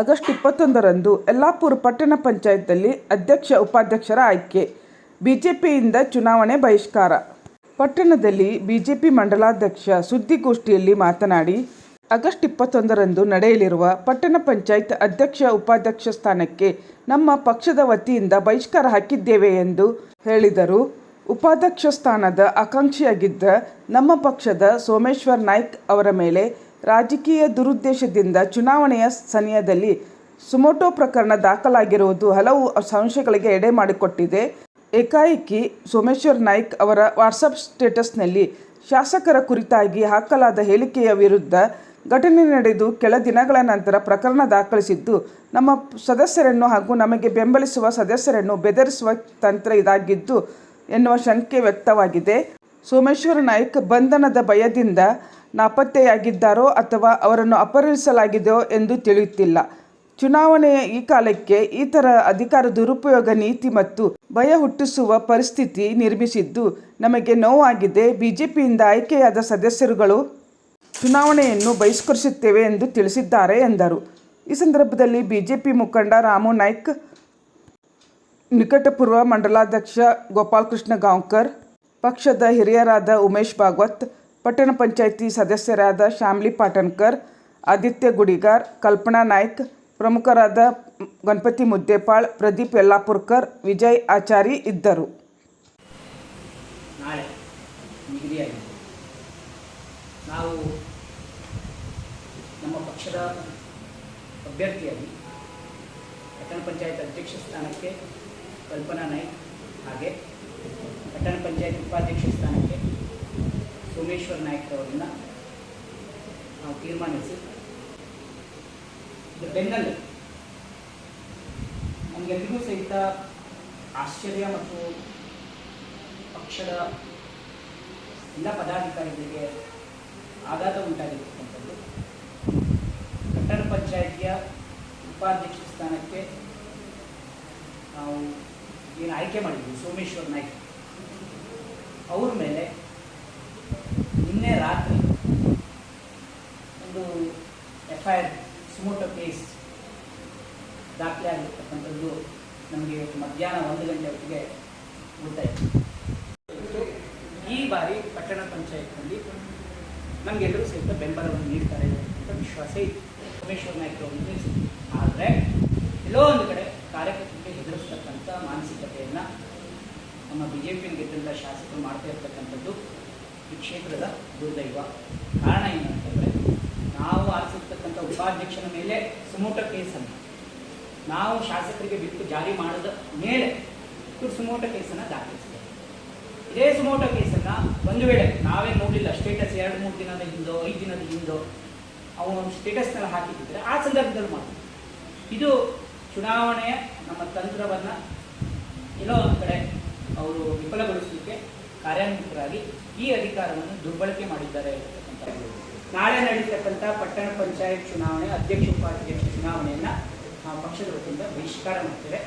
August ಇಪ್ಪತ್ತೊಂದರಂದು ಯಲ್ಲಾಪುರ ಪಟ್ಟಣ ಪಂಚಾಯತ್ನಲ್ಲಿ ಅಧ್ಯಕ್ಷ, ಉಪಾಧ್ಯಕ್ಷರ ಆಯ್ಕೆ, ಬಿಜೆಪಿಯಿಂದ ಚುನಾವಣೆ ಬಹಿಷ್ಕಾರ. ಪಟ್ಟಣದಲ್ಲಿ ಬಿಜೆಪಿ ಮಂಡಲಾಧ್ಯಕ್ಷ ಸುದ್ದಿಗೋಷ್ಠಿಯಲ್ಲಿ ಮಾತನಾಡಿ, ಆಗಸ್ಟ್ ಇಪ್ಪತ್ತೊಂದರಂದು ನಡೆಯಲಿರುವ ಪಟ್ಟಣ ಪಂಚಾಯತ್ ಅಧ್ಯಕ್ಷ, ಉಪಾಧ್ಯಕ್ಷ ಸ್ಥಾನಕ್ಕೆ ನಮ್ಮ ಪಕ್ಷದ ವತಿಯಿಂದ ಬಹಿಷ್ಕಾರ ಹಾಕಿದ್ದೇವೆ ಎಂದು ಹೇಳಿದರು. ಉಪಾಧ್ಯಕ್ಷ ಸ್ಥಾನದ ಆಕಾಂಕ್ಷಿಯಾಗಿದ್ದ ನಮ್ಮ ಪಕ್ಷದ ಸೋಮೇಶ್ವರ್ ನಾಯ್ಕ್ ಅವರ ಮೇಲೆ ರಾಜಕೀಯ ದುರುದ್ದೇಶದಿಂದ ಚುನಾವಣೆಯ ಸಮಯದಲ್ಲಿ ಸುಮೋಟೋ ಪ್ರಕರಣ ದಾಖಲಾಗಿರುವುದು ಹಲವು ಸಂಶಯಗಳಿಗೆ ಎಡೆ ಮಾಡಿಕೊಟ್ಟಿದೆ. ಏಕಾಏಕಿ ಸೋಮೇಶ್ವರ್ ನಾಯ್ಕ್ ಅವರ ವಾಟ್ಸಪ್ ಸ್ಟೇಟಸ್ನಲ್ಲಿ ಶಾಸಕರ ಕುರಿತಾಗಿ ಹಾಕಲಾದ ಹೇಳಿಕೆಯ ವಿರುದ್ಧ ಘಟನೆ ನಡೆದು ಕೆಲ ದಿನಗಳ ನಂತರ ಪ್ರಕರಣ ದಾಖಲಿಸಿದ್ದು, ನಮ್ಮ ಸದಸ್ಯರನ್ನು ಹಾಗೂ ನಮಗೆ ಬೆಂಬಲಿಸುವ ಸದಸ್ಯರನ್ನು ಬೆದರಿಸುವ ತಂತ್ರ ಇದಾಗಿದ್ದು ಎನ್ನುವ ಶಂಕೆ ವ್ಯಕ್ತವಾಗಿದೆ. ಸೋಮೇಶ್ವರ ನಾಯ್ಕ್ ಬಂಧನದ ಭಯದಿಂದ ನಾಪತ್ತೆಯಾಗಿದ್ದಾರೋ ಅಥವಾ ಅವರನ್ನು ಅಪಹರಿಸಲಾಗಿದೆಯೋ ಎಂದು ತಿಳಿಯುತ್ತಿಲ್ಲ. ಚುನಾವಣೆಯ ಈ ಕಾಲಕ್ಕೆ ಈ ಥರ ಅಧಿಕಾರ ದುರುಪಯೋಗ ನೀತಿ ಮತ್ತು ಭಯ ಹುಟ್ಟಿಸುವ ಪರಿಸ್ಥಿತಿ ನಿರ್ಮಿಸಿದ್ದು ನಮಗೆ ನೋವಾಗಿದೆ. ಬಿಜೆಪಿಯಿಂದ ಆಯ್ಕೆಯಾದ ಸದಸ್ಯರುಗಳು ಚುನಾವಣೆಯನ್ನು ಬಹಿಷ್ಕರಿಸುತ್ತೇವೆ ಎಂದು ತಿಳಿಸಿದ್ದಾರೆ ಎಂದರು. ಈ ಸಂದರ್ಭದಲ್ಲಿ ಬಿಜೆಪಿ ಮುಖಂಡ ರಾಮು ನಾಯ್ಕ್, ನಿಕಟಪೂರ್ವ ಮಂಡಲಾಧ್ಯಕ್ಷ ಗೋಪಾಲಕೃಷ್ಣ ಗಾಂವ್ಕರ್, ಪಕ್ಷದ ಹಿರಿಯರಾದ ಉಮೇಶ್ ಭಾಗವತ್ ಪಟ್ಟಣ ಪಂಚಾಯಿತಿ ಸದಸ್ಯರಾದ ಶ್ಯಾಮ್ಲಿ ಪಾಟನ್ಕರ್, ಆದಿತ್ಯ ಗುಡಿಗಾರ್, ಕಲ್ಪನಾ ನಾಯ್ಕ್, ಪ್ರಮುಖರಾದ ಗಣಪತಿ ಮುದ್ದೇಪಾಳ್, ಪ್ರದೀಪ್ ಯಲ್ಲಾಪುರ್ಕರ್, ವಿಜಯ್ ಆಚಾರಿ ಇದ್ದರು. ನಾಳೆ ನಿಗದಿಯಾಗಿದೆ. ನಾವು ನಮ್ಮ ಪಕ್ಷದ ಅಭ್ಯರ್ಥಿಯಾಗಿ ಪಟ್ಟಣ ಪಂಚಾಯತ್ ಅಧ್ಯಕ್ಷ ಸ್ಥಾನಕ್ಕೆ ಕಲ್ಪನಾ ನಾಯ್ಕ್ ಹಾಗೆ ಪಟ್ಟಣ ಪಂಚಾಯತ್ ಉಪಾಧ್ಯಕ್ಷ ಸ್ಥಾನಕ್ಕೆ ಸೋಮೇಶ್ವರ್ ನಾಯ್ಕ್ ಅವರನ್ನ ನಾವು ತೀರ್ಮಾನಿಸಿ. ಬೆನ್ನಲ್ಲೇ. ನಮಗೆಲ್ಲರಿಗೂ ಸಹಿತ ಆಶ್ಚರ್ಯ ಮತ್ತು ಪಕ್ಷದ ಎಲ್ಲ ಪದಾಧಿಕಾರಿಗಳಿಗೆ ಆಘಾತ ಉಂಟಾಗಿರ್ತಕ್ಕಂಥದ್ದು. ಪಟ್ಟಣ ಪಂಚಾಯಿತಿಯ ಉಪಾಧ್ಯಕ್ಷ ಸ್ಥಾನಕ್ಕೆ ನಾವು ಏನು ಆಯ್ಕೆ ಮಾಡಿದ್ವಿ, ಸೋಮೇಶ್ವರ್ ನಾಯ್ಕ್. ಅವ್ರ ಮೇಲೆ ನಿನ್ನೆ ರಾತ್ರಿ ಒಂದು F I R suo motu case ದಾಖಲೆ ಆಗಿರ್ತಕ್ಕಂಥದ್ದು ನಮಗೆ ಇವತ್ತು ಮಧ್ಯಾಹ್ನ ಒಂದು ಗಂಟೆ ಹೊತ್ತಿಗೆ ಗೊತ್ತಾಯಿತು. ಈ ಬಾರಿ ಪಟ್ಟಣ ಪಂಚಾಯತ್ನಲ್ಲಿ ನಮಗೆಲ್ಲರೂ ಸಹಿತ ಬೆಂಬಲವನ್ನು ನೀಡ್ತಾರೆ ಅಂತ ವಿಶ್ವಾಸ ಇತ್ತು ಸೋಮೇಶ್ವರ ನಾಯ್ಕ ಅವರು ಆದರೆ ಎಲ್ಲೋ ಒಂದು ಕಡೆ ಕಾರ್ಯಕರ್ತರಿಗೆ ಹೆದರಿಸ್ತಕ್ಕಂಥ ಮಾನಸಿಕತೆಯನ್ನು ನಮ್ಮ ಬಿ ಜೆ ಪಿಯಲ್ಲಿ ಗೆದ್ದಂಥ ಶಾಸಕರು ಮಾಡ್ತಾ ಇರ್ತಕ್ಕಂಥದ್ದು ಕ್ಷೇತ್ರದ ದುರ್ದೈವ. ಕಾರಣ ಏನಂತಂದರೆ ನಾವು ಆರಿಸಿರ್ತಕ್ಕಂಥ ಉಪಾಧ್ಯಕ್ಷನ ಮೇಲೆ ಸುಮೋಟ ಕೇಸನ್ನು, ನಾವು ಶಾಸಕರಿಗೆ ಬಿಟ್ಟು ಜಾರಿ ಮಾಡಿದ ಮೇಲೆ ಸುಮೋಟ ಕೇಸನ್ನು ದಾಖಲಿಸಿದೆ ಇದೇ ಸುಮೋಟ ಕೇಸನ್ನು ಒಂದು ವೇಳೆ, ನಾವೇ ನೋಡಿಲ್ಲ ಸ್ಟೇಟಸ್ ಎರಡು ಮೂರು ದಿನದ ಹಿಂದೋ, ಐದು ದಿನದ ಹಿಂದೋ, ಅವನು ಸ್ಟೇಟಸ್ನಲ್ಲಿ ಹಾಕಿದ್ದರೆ ಆ ಸಂದರ್ಭದಲ್ಲಿ ಮಾತ್ರ. ಇದು ಚುನಾವಣೆಯ ನಮ್ಮ ತಂತ್ರವನ್ನು ಏನೋ ಒಂದು ಕಡೆ ಅವರು ವಿಫಲಗೊಳಿಸಲಿಕ್ಕೆ ಕಾರ್ಯಾನ್ವಿತರಾಗಿ ಈ ಅಧಿಕಾರವನ್ನು ದುರ್ಬಳಕೆ ಮಾಡಿದ್ದಾರೆ ನಾಳೆ ನಡೀತಕ್ಕಂಥ ಪಟ್ಟಣ ಪಂಚಾಯತ್ ಚುನಾವಣೆ, ಅಧ್ಯಕ್ಷ ಉಪಾಧ್ಯಕ್ಷ ಚುನಾವಣೆಯನ್ನು ನಾವು ಪಕ್ಷದ ವತಿಯಿಂದ ಬಹಿಷ್ಕಾರ ಮಾಡ್ತೇವೆ.